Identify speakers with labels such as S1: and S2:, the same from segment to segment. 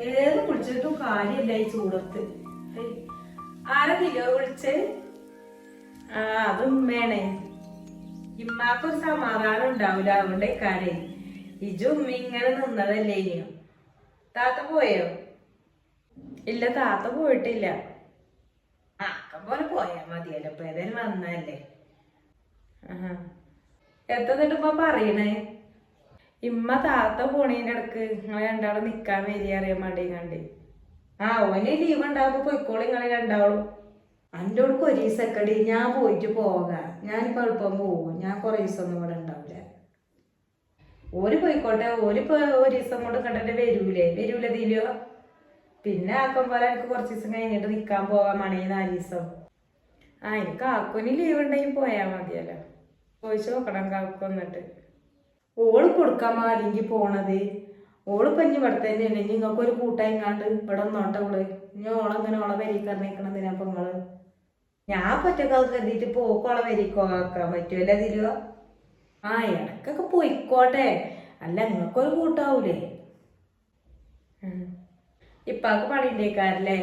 S1: ഏത് കുളിച്ചിട്ടും കാര്യമില്ല ഈ ചൂടത്ത്. ഏയ്, ആരെങ്കിലോ വിളിച്ച് ആ അതും വേണേ ഇമ്മാക്കൊരു സമാധാനം ഉണ്ടാവില്ല അതുകൊണ്ട് കാര്യം ഇജു ഉമ്മ ഇങ്ങനെ നിന്നതല്ലേ ഇനിയോ താത്ത പോയോ? ഇല്ല താത്ത പോയിട്ടില്ല. ആക്കം പോലെ പോയാ മതിയല്ലോ ഇപ്പൊ ഏതായാലും വന്നല്ലേ. എത്തന്നിട്ട് ഇപ്പൊ പറയണേ? ഇമ്മ താത്ത പോണേന്റെ ഇടയ്ക്ക് നിങ്ങളെ രണ്ടാളും നിക്കാൻ വരിക അറിയാൻ വേണ്ടി ആ ഓന് ലീവ് ഉണ്ടാകുമ്പോ പൊയ്ക്കോളും നിങ്ങളെ രണ്ടാളും. അന്റെ അടുക്ക് ഒരു ദിവസക്കടി ഞാൻ പോയിട്ട് പോകാം. ഞാനിപ്പോ എളുപ്പം പോകും ഞാൻ കുറേ ദിവസം ഒന്നും ഇവിടെ ഉണ്ടാവില്ല. ഓര് പോയിക്കോട്ടെ. ഓരിപ്പോ ഒരു ദിവസം കൊണ്ട് കണ്ടിട്ട് വരൂലേ? വരൂല ദിവ്യോ പിന്നെ ആക്കം പോലെ എനിക്ക് കുറച്ച് ദിവസം കഴിഞ്ഞിട്ട് നിക്കാൻ പോകാൻ മണി നാല് ദിവസം. ആ എനിക്ക് ആക്കോന് ലീവ് ഉണ്ടെങ്കിൽ പോയാൽ മതിയല്ലോ. ചോദിച്ചു നോക്കണം കാക്കു വന്നിട്ട്. ഓൾ കൊടുക്കാൻ അല്ലെങ്കിൽ പോണത്. ഓൾ പഞ്ഞ് ഇവിടെ തന്നെ അല്ലെങ്കിൽ നിങ്ങൾക്ക് ഒരു കൂട്ടായി കണ്ട് ഇവിടെ നോട്ടെ ഓൾ. ഇനി ഓളങ്ങനെ ഓളെ വരിക്കറിഞ്ഞേക്കണതിനാ അപ്പൊ നിങ്ങൾ ഞാൻ പറ്റൊക്കെ കരുതിയിട്ട് പോക്കോളെ വരിക്കോക്കാൻ പറ്റുമല്ലേ തിരുവ? ആ ഇടക്കൊക്കെ പോയിക്കോട്ടെ. അല്ല നിങ്ങൾക്കൊരു കൂട്ടാവൂലേ. ഇപ്പാക്ക് പണിണ്ടേക്കാരല്ലേ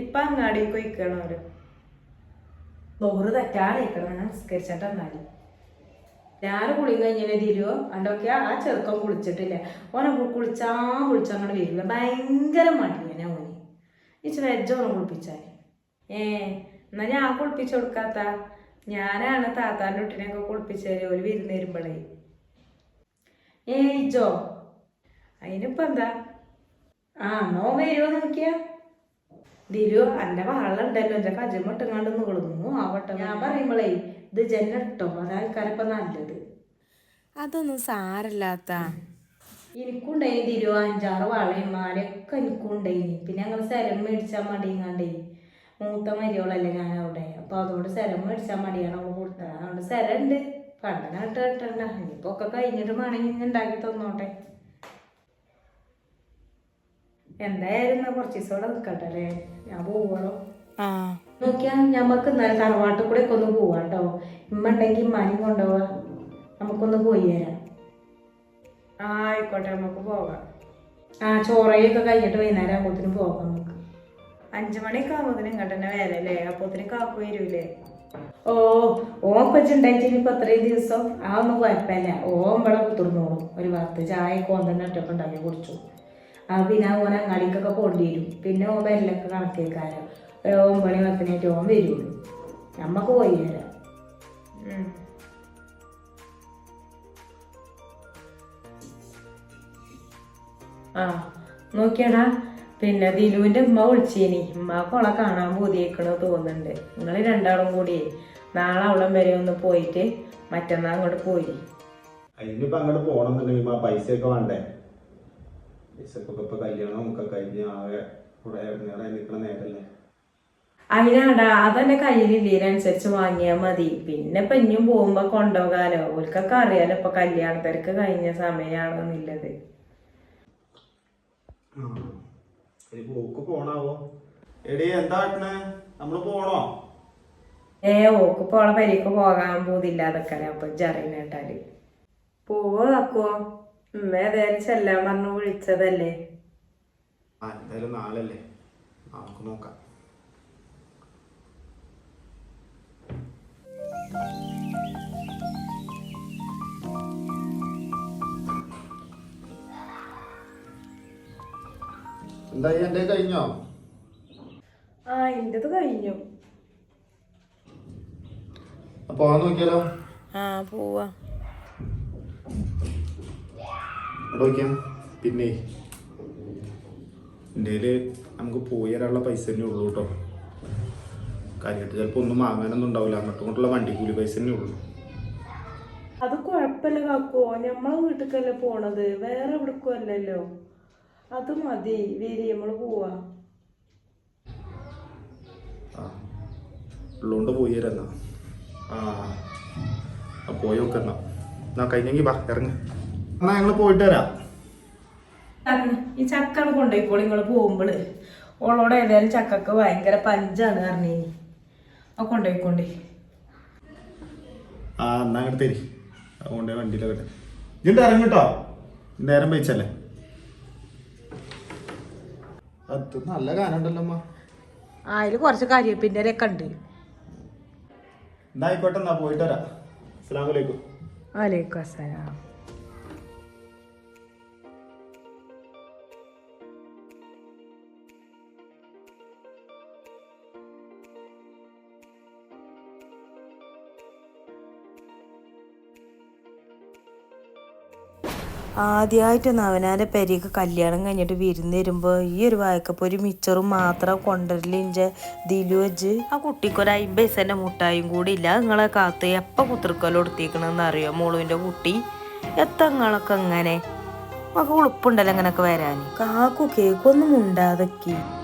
S1: ഇപ്പ അങ്ങാടിക്ക് വയ്ക്കണോര് നോറ് തെറ്റാണ് ഞാൻ നിസ്കരിച്ചിട്ട് എന്നാലും ഞാൻ കുളി കഴിഞ്ഞാൽ തിരുവോ? അണ്ടൊക്കെ ആ ചെറുക്കം കുളിച്ചിട്ടില്ല? ഓനെ കുളിച്ചാ കുളിച്ചാ അങ്ങോട്ട് വരില്ല. ഭയങ്കര മടിയാണ് ഓന്. ഇച്ച് വെജ് ഓനെ കുളിപ്പിച്ചാൽ ഏ എന്നാ ഞാൻ കുളിപ്പിച്ചു കൊടുക്കാത്ത? ഞാനാണ് താത്താന്റെ കുട്ടീനെയൊക്കെ തരും ഒരു വിരുന്ന് വരുമ്പോഴേ ഏ ഇജോ അതിനിപ്പോ എന്താ? ആ എന്നോ വരുമോ നോക്കിയാ? ദിരു എന്റെ വാളുണ്ടല്ലോ എന്റെ കജമിട്ടുങ്ങാണ്ട് നികളൊന്നു ആവട്ടെ ഞാൻ പറയുമ്പോളേ ഇത് ജനട്ടോ അതാൾക്കാരപ്പോ നല്ലത്.
S2: അതൊന്നും സാരല്ലാത്ത.
S1: എനിക്കുണ്ടായി തിരു അഞ്ചാറ് വളയും മാലയൊക്കെ എനിക്കുണ്ടായിനി. പിന്നെ ഞങ്ങൾ സ്ഥലം മേടിച്ചാൽ മടിയങ്ങാണ്ടേ മൂത്ത മരിയോളല്ലേ ഞാൻ അവിടെ അപ്പൊ അതുകൊണ്ട് സ്ഥലം മേടിച്ചാൽ മടിയാണ് അവൾ കൊടുത്തത്. അതുകൊണ്ട് സ്ഥലം ഉണ്ട് ഇട്ട് കിട്ടണ്ട. ഇനിയിപ്പോ ഒക്കെ കഴിഞ്ഞിട്ട് വേണമെങ്കിൽ ഉണ്ടാക്കി തന്നോട്ടെ. എന്തായാലും കുറച്ച് ദിവസം ഇവിടെ നിൽക്കട്ടെ അല്ലേ? ഞാൻ പോവണം
S2: ആ.
S1: നോക്കിയാ ഞമ്മക്ക് ഇന്നലെ തറവാട്ടിൽ കൂടെ ഒക്കെ ഒന്ന് പോവാട്ടോ ഇമ്മ ഉണ്ടെങ്കിൽ ഇമ്മാനും കൊണ്ടുപോവാ നമുക്കൊന്ന് പോയി തരാം ആ ആയിക്കോട്ടെ നമുക്ക് പോകാം ആ ചോറയൊക്കെ കഴിഞ്ഞിട്ട് വൈകുന്നേരം ആകുമ്പോഴത്തേനും പോകാം നമുക്ക്. അഞ്ചു മണിയൊക്കെ ആകുമ്പോഴത്തേനും ഇങ്ങോട്ട് തന്നെ വേല അല്ലേ? അപ്പോഴത്തേനും കാക്കു വരൂലേ? ഓ ഓം കൊച്ചുണ്ടായിട്ട് ഇനിയിപ്പോ അത്രയും ദിവസം. ആ ഒന്നും കുഴപ്പമില്ല. ഓൻ ഇവിടെ കുത്തിർന്നോളും. ഒരു വാർത്ത ചായ കോന്തന്നെ ഒറ്റൊക്കെ ഉണ്ടാക്കി കുടിച്ചു. ആ പിന്നെ ഓൻ അങ്ങാടിക്കൊക്കെ പോണ്ടി വരും പിന്നെ ഓൻ വരലൊക്കെ കണക്കേക്കാരോ. ഒരു ഒമ്പണി പത്തിനായിട്ട് ഓൻ വരുള്ളൂ. നമ്മക്ക് പോയി വരാം ആ നോക്കിയാടാ. പിന്നെ ദിലുവിന്റെ ഉമ്മ വിളിച്ചേനി. ഉമ്മാക്ക് അവളെ കാണാൻ പൂതിയേക്കണോ തോന്നുന്നുണ്ട്. നിങ്ങൾ രണ്ടാളും കൂടിയേ നാളെ അവളം വരെ ഒന്ന് പോയിട്ട് മറ്റന്നാൾ അങ്ങോട്ട് പോയി
S3: അതിനിപ്പോ അങ്ങോട്ട് പോകണമെന്നുണ്ടെങ്കിൽ പൈസ ഒക്കെ വേണ്ടേ? പൈസക്കൊക്കെ ഇപ്പൊ കല്യാണം ഒക്കെ കഴിഞ്ഞ് ആകെ കുറെ ഇറങ്ങാറായി നിൽക്കണ നേരല്ലേ
S1: അതിനാടാ അതെന്റെ കയ്യിലില്ലേ വാങ്ങിയാൽ മതി. പിന്നെ ഇപ്പൊ ഇനിയും പോകുമ്പോ കൊണ്ടുപോകാലോ. ഓൽക്കൊക്കെ അറിയാലോ ഇപ്പൊ കല്യാണത്തിരക്ക് കഴിഞ്ഞ സമയമാണെന്നുള്ളത്
S3: പോക്ക് പോണാവോ? എടീ എന്താ നമ്മൾ പോണോ?
S1: ഏ ഓക്ക് പോളെ പരിക്ക് പോകാൻ പോതില്ല അതൊക്കെ അപ്പൊ ജറിനേട്ടാൽ പോവോ തക്കുവോ? ഉമ്മ ഏതായാലും ചെല്ലാൻ പറഞ്ഞു വിളിച്ചതല്ലേ?
S3: ആ എന്തായാലും നാളല്ലേ നമുക്ക് നോക്കാം. എന്തായി? എന്റെ കഴിഞ്ഞോ?
S1: ആ എന്റേത് കഴിഞ്ഞു.
S3: പോവാൻ നോക്കിയാലോ?
S2: ആ പോവാ.
S3: ഇവിടെ നോക്കിയാ പിന്നെ എന്റെ നമുക്ക് പോയി തരാനുള്ള പൈസ തന്നെ ഉള്ളൂ കേട്ടോ. കാര്യമായിട്ട് ചിലപ്പോൾ ഒന്നും വാങ്ങാനൊന്നും ഉണ്ടാവില്ല. അങ്ങോട്ടും ഇങ്ങോട്ടുള്ള വണ്ടി കൂലി പൈസ തന്നെ ഉള്ളൂ.
S1: അത് കുഴപ്പമില്ല കാക്കോ. ഞമ്മളെ വീട്ടിലേക്കല്ലേ പോണത്. വേറെ എവിടേക്കും അല്ലല്ലോ. അത് മതി. വീരി നമ്മൾ പോവാ.
S3: ഉള്ളോണ്ട് പോയി തരാം എന്നാ. ആ ആ പോയി നോക്കാം എന്നാ. കഴിഞ്ഞെങ്കിൽ വാ ഇറങ്ങ്. എന്നാ ഞങ്ങൾ പോയിട്ട് വരാം.
S1: ഈ ചക്ക കൊണ്ടുപോയിക്കോളി നിങ്ങൾ പോകുമ്പോൾ. ഓളോടെ ഏതായാലും ചക്കക്ക് ഭയങ്കര പഞ്ചാണ് പറഞ്ഞേ ആ കൊണ്ടുപോയിക്കോണ്ടി.
S3: ആ എന്നാ അങ്ങോട്ട് തരി. അതുകൊണ്ട് വണ്ടിയിലൊക്കെ ഇങ്ങോട്ട് ഇറങ്ങി കേട്ടോ നേരം വെച്ചല്ലേ അത് നല്ല ഗാനുണ്ടല്ലോ അമ്മ
S4: അതിൽ കുറച്ച് കരിവേപ്പിന്റെ ഒക്കെ ഉണ്ട്.
S3: എന്നാ ആയിക്കോട്ടെ എന്നാ പോയിട്ട് വരാം. അസ്സലാമലൈക്കും
S4: വലൈക്കും അസ്സലാം.
S1: ആദ്യമായിട്ടൊന്ന് അവനാന്റെ പെരിയൊക്കെ കല്യാണം കഴിഞ്ഞിട്ട് വിരുന്ന് വരുമ്പോൾ ഈ ഒരു വായക്കപ്പൊരി മിച്ചറും മാത്രം കൊണ്ടുവരലിന്റെ ദിലു വെച്ച് ആ കുട്ടിക്കൊരു അമ്പത് പൈസേന്റെ മുട്ടായും കൂടി ഇല്ല. നിങ്ങളെ കാത്ത് എപ്പോൾ കുത്തിർക്കല്ലോ എടുത്തിക്കണമെന്ന് അറിയോ? മോളുവിന്റെ കുട്ടി. എത്ര നിങ്ങളൊക്കെ അങ്ങനെ നമുക്ക് ഉളുപ്പുണ്ടല്ലോ അങ്ങനെയൊക്കെ വരാൻ കാക്കു കേക്കൊന്നും ഉണ്ടാതൊക്കെ